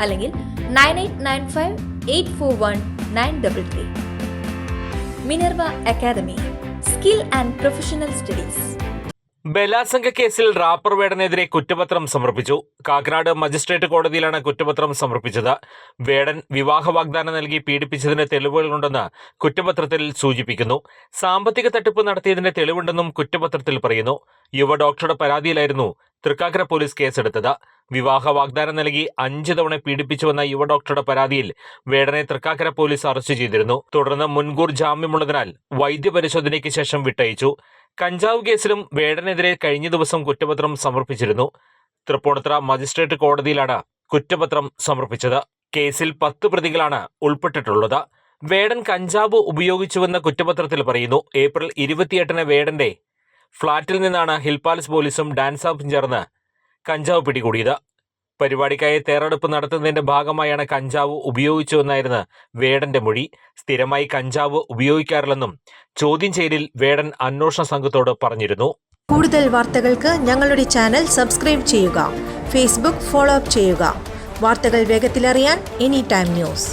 അല്ലെങ്കിൽ nine eight nine five eight four one nine double three. Minerva academy skill and professional studies. ബലാസംഗ കേസിൽ rapper വേടനെതിരെ കുറ്റപത്രം സമർപ്പിച്ചു. Kakkanad magistrate കോടതിയിലാണ് കുറ്റപത്രം സമർപ്പിച്ചത്. വേടൻ വിവാഹ വാഗ്ദാനം നൽകി പീഡിപ്പിച്ചതിന് തെളിവുകളുണ്ടെന്ന് കുറ്റപത്രത്തിൽ സൂചിപ്പിക്കുന്നു. സാമ്പത്തിക തട്ടിപ്പ് നടത്തിയതിന്റെ തെളിവുണ്ടെന്നും കുറ്റപത്രത്തിൽ പറയുന്നു. യുവ ഡോക്ടറുടെ പരാതിയിലായിരുന്നു തൃക്കാക്കര പോലീസ് കേസെടുത്തത്. വിവാഹ വാഗ്ദാനം നൽകി അഞ്ച് തവണ പീഡിപ്പിച്ചുവെന്ന യുവ ഡോക്ടറുടെ പരാതിയിൽ വേടനെ തൃക്കാക്കര പോലീസ് അറസ്റ്റ് ചെയ്തിരുന്നു. തുടർന്ന് മുൻകൂർ ജാമ്യമുള്ളതിനാൽ വൈദ്യപരിശോധനയ്ക്ക് ശേഷം വിട്ടയച്ചു. കഞ്ചാവ് കേസിലും വേടനെതിരെ കഴിഞ്ഞ ദിവസം കുറ്റപത്രം സമർപ്പിച്ചിരുന്നു. തൃപ്പൂണിത്തുറ മജിസ്ട്രേറ്റ് കോടതിയിലാണ് കുറ്റപത്രം സമർപ്പിച്ചത്. കേസിൽ പത്ത് പ്രതികളാണ് ഉൾപ്പെട്ടിട്ടുള്ളത്. വേടൻ കഞ്ചാവ് ഉപയോഗിച്ചുവെന്ന കുറ്റപത്രത്തിൽ പറയുന്നു ഏപ്രിൽ ഇരുപത്തിയെട്ടിന് വേടന്റെ ഫ്ളാറ്റിൽ നിന്നാണ് ഹിൽ പാലസ് പോലീസും ഡാൻസ് ഓഫും ചേർന്ന് കഞ്ചാവ് പിടികൂടിയത്. പരിപാടിക്കായി തയ്യാറെടുപ്പ് നടത്തുന്നതിന്റെ ഭാഗമായാണ് കഞ്ചാവ് ഉപയോഗിച്ചുവെന്നായിരുന്നു വേടന്റെ മൊഴി. സ്ഥിരമായി കഞ്ചാവ് ഉപയോഗിക്കാറില്ലെന്നും ചോദ്യം ചെയ്യലിൽ വേടൻ അന്വേഷണ സംഘത്തോട് പറഞ്ഞിരുന്നു. കൂടുതൽ വാർത്തകൾക്ക് ഞങ്ങളുടെ ചാനൽ സബ്സ്ക്രൈബ് ചെയ്യുക ഫേസ്ബുക്ക് ഫോളോ അപ്പ് ചെയ്യുക. വാർത്തകൾ വേഗത്തിലറിയാൻ എനി ടൈം ന്യൂസ്.